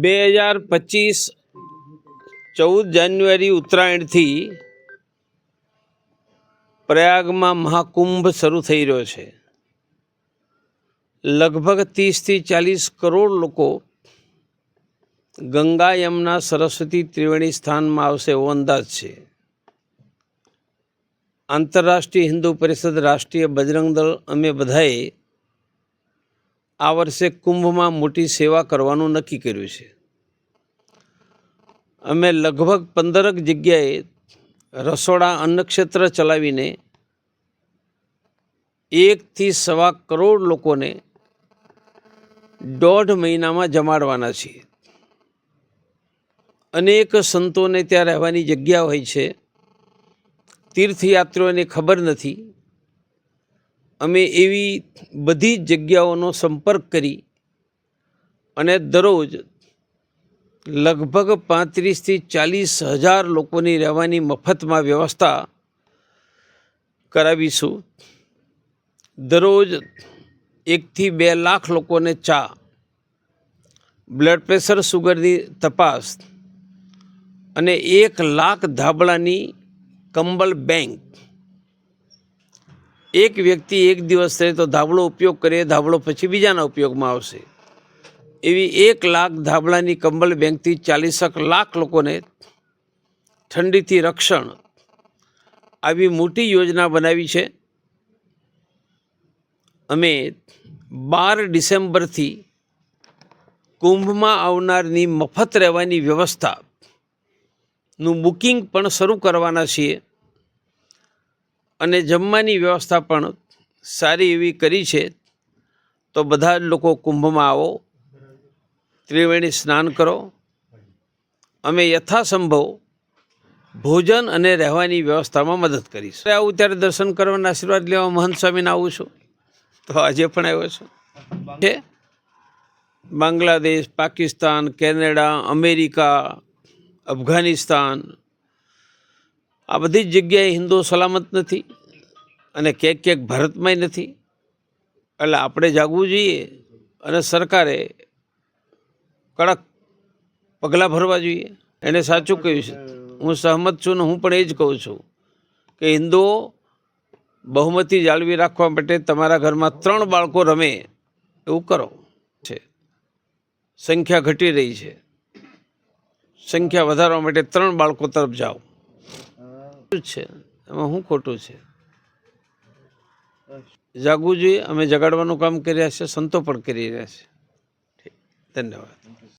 બે હજાર પચીસ ચૌદ જાન્યુઆરી ઉત્તરાયણથી પ્રયાગમાં મહાકુંભ શરૂ થઈ રહ્યો છે. લગભગ ત્રીસથી ચાલીસ કરોડ લોકો ગંગા યમુના સરસ્વતી ત્રિવેણી સ્થાનમાં આવશે એવો અંદાજ છે. આંતરરાષ્ટ્રીય હિન્દુ પરિષદ રાષ્ટ્રીય બજરંગ દળ અમે બધાએ આ વર્ષે કુંભમાં મોટી સેવા કરવાનું નક્કી કર્યું છે. અમે લગભગ પંદરક જગ્યાએ રસોડા અન્નક્ષેત્ર ચલાવીને એકથી સવા કરોડ લોકોને દોઢ મહિનામાં જમાડવાના છીએ. અનેક સંતોને ત્યાં રહેવાની જગ્યા હોય છે. તીર્થયાત્રીઓને ખબર નથી. અમે એવી બધી જગ્યાઓનો સંપર્ક કરી અને દરરોજ લગભગ પાંત્રીસથી ચાલીસ હજાર લોકોની રહેવાની મફતમાં વ્યવસ્થા કરાવીશું. દરરોજ એકથી બે લાખ લોકોને ચા, બ્લડ પ્રેશર સુગરની તપાસ અને એક લાખ ધાબળાની કંબલ બેંક એક વ્યક્તિ એક દિવસ રહે તો ધાબળો ઉપયોગ કરે, ધાબળો પછી બીજાના ઉપયોગમાં આવશે. એવી એક લાખ ધાબળાની કંબલ બેંકથી ચાલીસક લાખ લોકોને ઠંડીથી રક્ષણ આવી મોટી યોજના બનાવી છે. અમે બાર ડિસેમ્બરથી કુંભમાં આવનારની મફત રહેવાની વ્યવસ્થાનું બુકિંગ પણ શરૂ કરવાના છીએ. અને જમવાની વ્યવસ્થા પણ સારી એવી કરી છે, તો બધા જ લોકો કુંભમાં આવો, ત્રિવેણી સ્નાન કરો. અમે યથાસંભવ ભોજન અને રહેવાની વ્યવસ્થામાં મદદ કરીશ. આવું ત્યારે દર્શન કરવાના આશીર્વાદ લેવા મહંત સ્વામીને આવું છું. તો આજે પણ આવ્યો છું. છે? બાંગ્લાદેશ, પાકિસ્તાન, કેનેડા, અમેરિકા, અફઘાનિસ્તાન આ બધી જ જગ્યાએ હિન્દુઓ સલામત નથી અને ક્યાંક ક્યાંક ભારતમાંય નથી. એટલે આપણે જાગવું જોઈએ અને સરકારે કડક પગલાં ભરવા જોઈએ. એને સાચું કહ્યું છે. હું સહમત છું ને હું પણ એ જ કહું છું કે હિન્દુઓ બહુમતી જાળવી રાખવા માટે તમારા ઘરમાં ત્રણ બાળકો રમે એવું કરો. છે. સંખ્યા ઘટી રહી છે. સંખ્યા વધારવા માટે ત્રણ બાળકો તરફ જાઓ. છે. એમાં શું ખોટું છે? જાગવું જોઈએ. અમે જગાડવાનું કામ કરી રહ્યા છીએ સંતો પણ કરી રહ્યા છે. ધન્યવાદ.